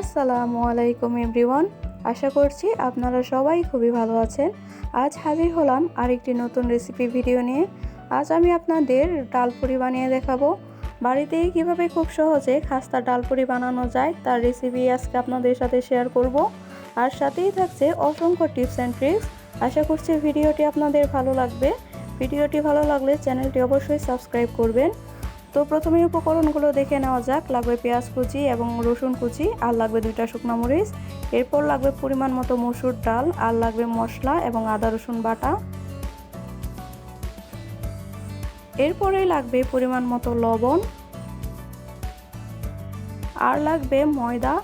আসসালামু আলাইকুম এভরিওয়ান। আশা করছি আপনারা সবাই খুবই ভালো আছেন। আজ হাজির হলাম আরেকটি নতুন রেসিপি ভিডিও নিয়ে। আজ আমি আপনাদের ডালপুরি বানিয়ে দেখাবো। বাড়িতেই কীভাবে খুব সহজে খাস্তা ডালপুরি বানানো যায় তার রেসিপি আজকে আপনাদের সাথে শেয়ার করব। আর সাথেই থাকছে অসংখ্য টিপস অ্যান্ড ট্রিক্স আশা করছি ভিডিওটি আপনাদের ভালো লাগবে। ভিডিওটি ভালো লাগলে চ্যানেলটি অবশ্যই সাবস্ক্রাইব করবেন। তো প্রথমে উপকরণগুলো দেখে নেওয়া যাক। লাগবে পেঁয়াজ কুচি এবং রসুন কুচি, আর লাগবে দুইটা শুকনো মরিচ। এরপর লাগবে পরিমাণ মতো মসুর ডাল, আর লাগবে মশলা এবং আদা, রসুন বাটা। এরপরে লাগবে পরিমাণ মতো লবণ, আর লাগবে ময়দা,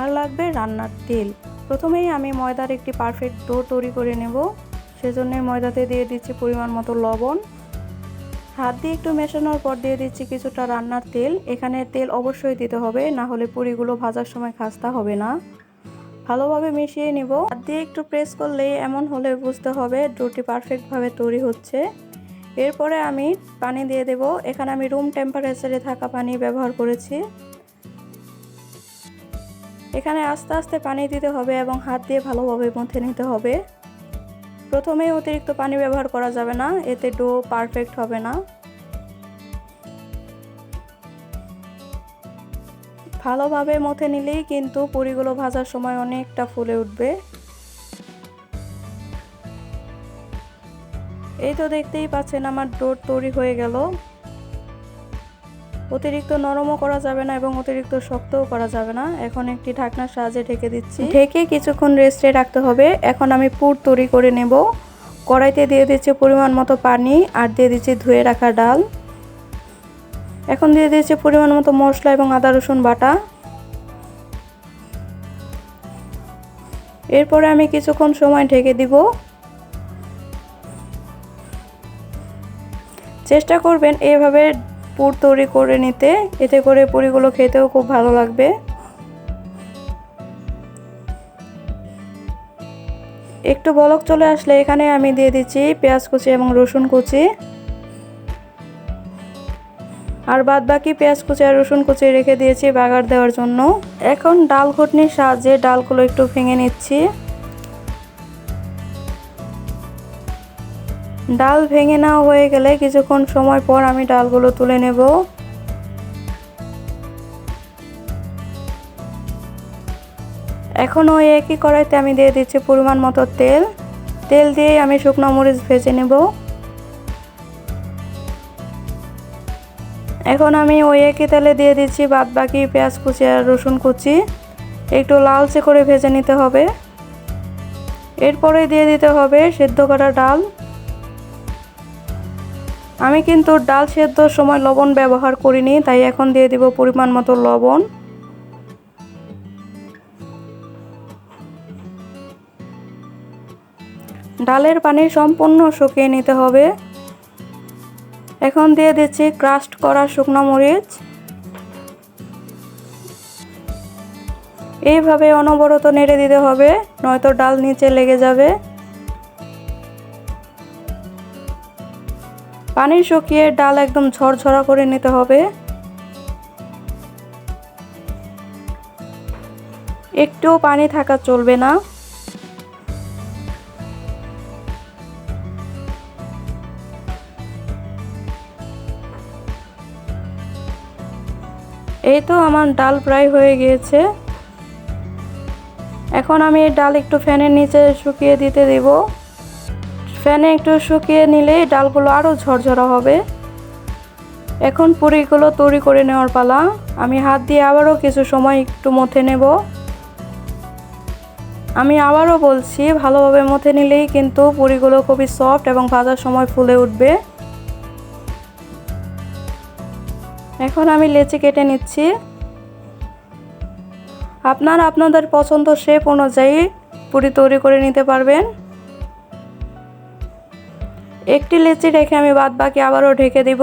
আর লাগবে রান্নার তেল। প্রথমেই আমি ময়দার একটি পারফেক্ট ডো তৈরি করে নেব। সেজন্য ময়দাতে দিয়ে দিচ্ছি পরিমাণ মতো লবণ। হাত দিয়ে একটু মেশানোর পর দিয়ে দিচ্ছি কিছুটা রান্নার তেল। এখানে তেল অবশ্যই দিতে হবে না হলে পুরিগুলো ভাজার সময় খাস্তা হবে না। ভালোভাবে মিশিয়ে নিব। হাত দিয়ে একটু প্রেস করলেই এমন হলে বুঝতে হবে ডোটি পারফেক্টভাবে তৈরি হচ্ছে। এরপরে আমি পানি দিয়ে দেব। এখানে আমি রুম টেম্পারেচারে থাকা পানি ব্যবহার করেছি। এখানে আস্তে আস্তে পানি দিতে হবে এবং হাত দিয়ে ভালোভাবে মথে নিতে হবে। প্রথমে অতিরিক্ত পানি ব্যবহার করা যাবে না, এতে ডো পারফেক্ট হবে না। ভালোভাবে মথে নিলেই কিন্তু পুরিগুলো ভাজার সময় অনেকটা ফুলে উঠবে। এই তো দেখতেই পাচ্ছেন আমার ডোর তৈরি হয়ে গেল। অতিরিক্ত নরমও করা যাবে না এবং অতিরিক্ত শক্তও করা যাবে না। এখন একটি ঢাকনার সাহায্যে ঢেকে দিচ্ছি। ঢেকে কিছুক্ষণ রেস্টে রাখতে হবে। এখন আমি পুর তৈরি করে নেব। কড়াইতে দিয়ে দিচ্ছি পরিমাণ মতো পানি আর দিয়ে দিচ্ছি ধুয়ে রাখা ডাল। এখন দিয়ে দিচ্ছি পরিমাণ মতো মশলা এবং আদা, রসুন বাটা। এরপরে আমি কিছুক্ষণ সময় ঢেকে দিব। চেষ্টা করবেন এভাবে পুর তৈরি করে নিতে। এতে করে পুরিগুলো খেতেও খুব ভালো লাগবে। একটু বলক চলে আসলে এখানে আমি দিয়ে দিচ্ছি পেঁয়াজ কুচি এবং রসুন কুচি। আর বাদ বাকি পেঁয়াজ কুচি আর রসুন কুচি রেখে দিয়েছি বাগার দেওয়ার জন্য। এখন ডাল ঘটনির সাহায্যে ডালগুলো একটু ভেঙে নিচ্ছি। ডাল ভেঙে নেওয়া হয়ে গেলে কিছুক্ষণ সময় পর আমি ডালগুলো তুলে নেব। এখন ওই একই কড়াইতে আমি দিয়ে দিচ্ছি পরিমাণ মতো তেল। তেল দিয়ে আমি শুকনো মরিচ ভেজে নেব। এখন আমি ওই একই তেলে দিয়ে দিচ্ছি বাদ বাকি পেঁয়াজ কুচি আর রসুন কুচি। একটু লালচে করে ভেজে নিতে হবে। এরপরে দিয়ে দিতে হবে সেদ্ধ করা ডাল। আমি কিন্তু ডাল সেদ্ধর সময় লবণ ব্যবহার করিনি, তাই এখন দিয়ে দিব পরিমাণ মতো লবণ। ডালের পানি সম্পূর্ণ শুকিয়ে নিতে হবে। এখন দিয়ে দিচ্ছি ক্রাস্ট করা শুকনো মরিচ। এইভাবে অনবরত নেড়ে দিতে হবে, নয়তো ডাল নিচে লেগে যাবে। পানি শুকিয়ে ডাল একদম ঝরঝরা করে নিতে হবে। একটুও পানি থাকা চলবে না। এই তো আমার ডাল প্রায় হয়ে গিয়েছে। এখন আমি ডাল একটু ফ্যানের নিচে শুকিয়ে দিতে দেব। ফ্যানে একটু শুকিয়ে নিলে ডালগুলো আরও ঝরঝরা হবে। এখন পুরিগুলো তৈরি করে নেওয়ার পালা। আমি হাত দিয়ে আবারও কিছু সময় একটু মথে নেব। আমি আবারও বলছি, ভালোভাবে মথে নিলেই কিন্তু পুরিগুলো খুবই সফট এবং ভাজার সময় ফুলে উঠবে। এখন আমি লেচি কেটে নিচ্ছি। আপনার আপনাদের পছন্দ শেপ অনুযায়ী পুরি তৈরি করে নিতে পারবেন। একটি লেচি রেখে আমি বাদ বাকি আবারও ঢেকে দিব।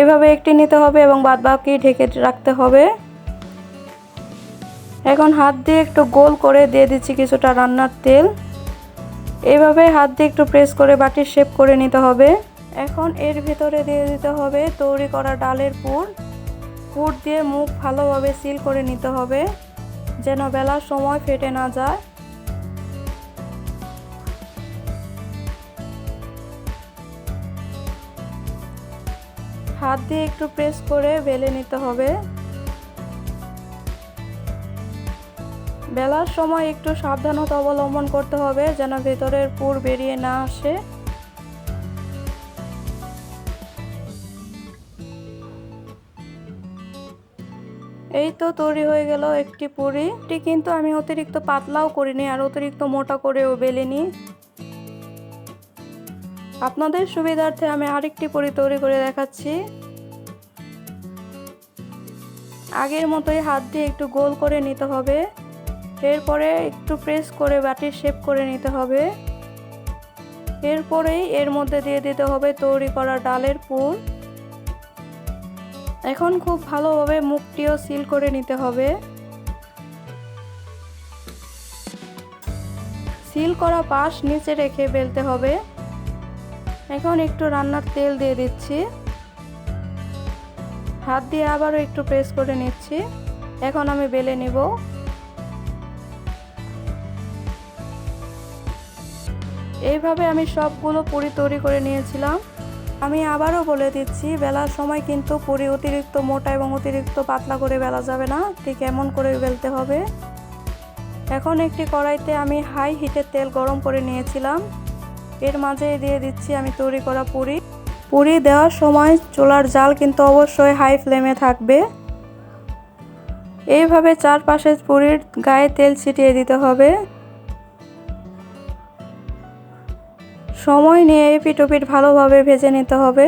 এভাবে একটি নিতে হবে এবং বাদ বাকি ঢেকে রাখতে হবে। এখন হাত দিয়ে একটু গোল করে দিয়ে দিচ্ছি কিছুটা রান্নার তেল। এভাবে হাত দিয়ে একটু প্রেস করে বাটির শেপ করে নিতে হবে। এখন এর ভিতরে দিয়ে দিতে হবে তৈরি করা ডালের পুর। পুর দিয়ে মুখ ভালোভাবে সিল করে নিতে হবে, যেন বেলার সময় ফেটে না যায়। হাত দিয়ে একটু প্রেস করে বেলে নিতে হবে। বেলার সময় একটু সাবধানতা অবলম্বন করতে হবে যেন ভেতরের পুর বেরিয়ে না আসে। এই তো তৈরি হয়ে গেল একটি পুরি। এটি কিন্তু আমি অতিরিক্ত পাতলাও করিনি আর অতিরিক্ত মোটা করেও বেলিনি আপনাদের সুবিধার্থে আমি আরেকটি পুরি তৈরি করে দেখাচ্ছি। আগের মতোই হাত দিয়ে একটু গোল করে নিতে হবে। এরপরে একটু প্রেস করে বাটির শেপ করে নিতে হবে। এরপরেই এর মধ্যে দিয়ে দিতে হবে তৈরি করা ডালের পুর। এখন খুব ভালোভাবে মুখটিও সিল করে নিতে হবে। সিল করা পাশ নিচে রেখে বেলতে হবে। এখন একটু রান্নার তেল দিয়ে দিচ্ছি। হাত দিয়ে আবারও একটু প্রেস করে নিচ্ছি। এখন আমি বেলে নিব। এইভাবে আমি সবগুলো পুরি তৈরি করে নিয়েছিলাম। আমি আবারও বলে দিচ্ছি, বেলার সময় কিন্তু পুরি অতিরিক্ত মোটা এবং অতিরিক্ত পাতলা করে বেলা যাবে না। ঠিক এমন করে বেলতে হবে। এখন একটি কড়াইতে আমি হাই হিটের তেল গরম করে নিয়েছিলাম। এর মাঝে দিয়ে দিচ্ছি আমি তৈরি করা পুরি। পুরি দেওয়ার সময় চুলার জাল কিন্তু অবশ্যই হাই ফ্লেমে থাকবে। এইভাবে চারপাশে পুরির গায়ে তেল ছিটিয়ে দিতে হবে। সময় নিয়ে এপিট ওপিট ভালোভাবে ভেজে নিতে হবে।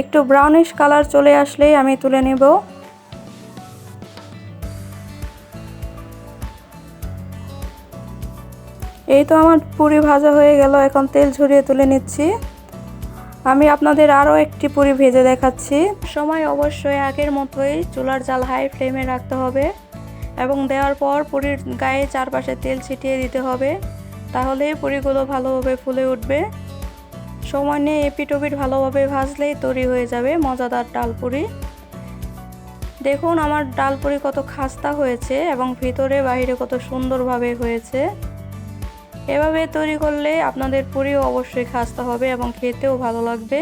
একটু ব্রাউনিশ কালার চলে আসলেই আমি তুলে নেব। এই তো আমার পুরি ভাজা হয়ে গেল, এখন তেল ঝরিয়ে তুলে নিচ্ছি। আমি আপনাদের আরও একটি পুরি ভেজে দেখাচ্ছি। সময় অবশ্যই আগের মতোই চুলার জাল হাই ফ্লেমে রাখতে হবে এবং দেওয়ার পর পুরির গায়ে চারপাশে তেল ছিটিয়ে দিতে হবে। তাহলে পুরিগুলো ভালোভাবে ফুলে উঠবে। সময় নিয়ে এপিট ওপিট ভালোভাবে ভাজলেই তৈরি হয়ে যাবে মজাদার ডাল পুরি। দেখুন আমার ডাল পুরি কত খাস্তা হয়েছে এবং ভিতরে বাইরে কত সুন্দরভাবে হয়েছে। এভাবে তৈরি করলে আপনাদের পুরিও অবশ্যই খাস্তা হবে এবং খেতেও ভালো লাগবে।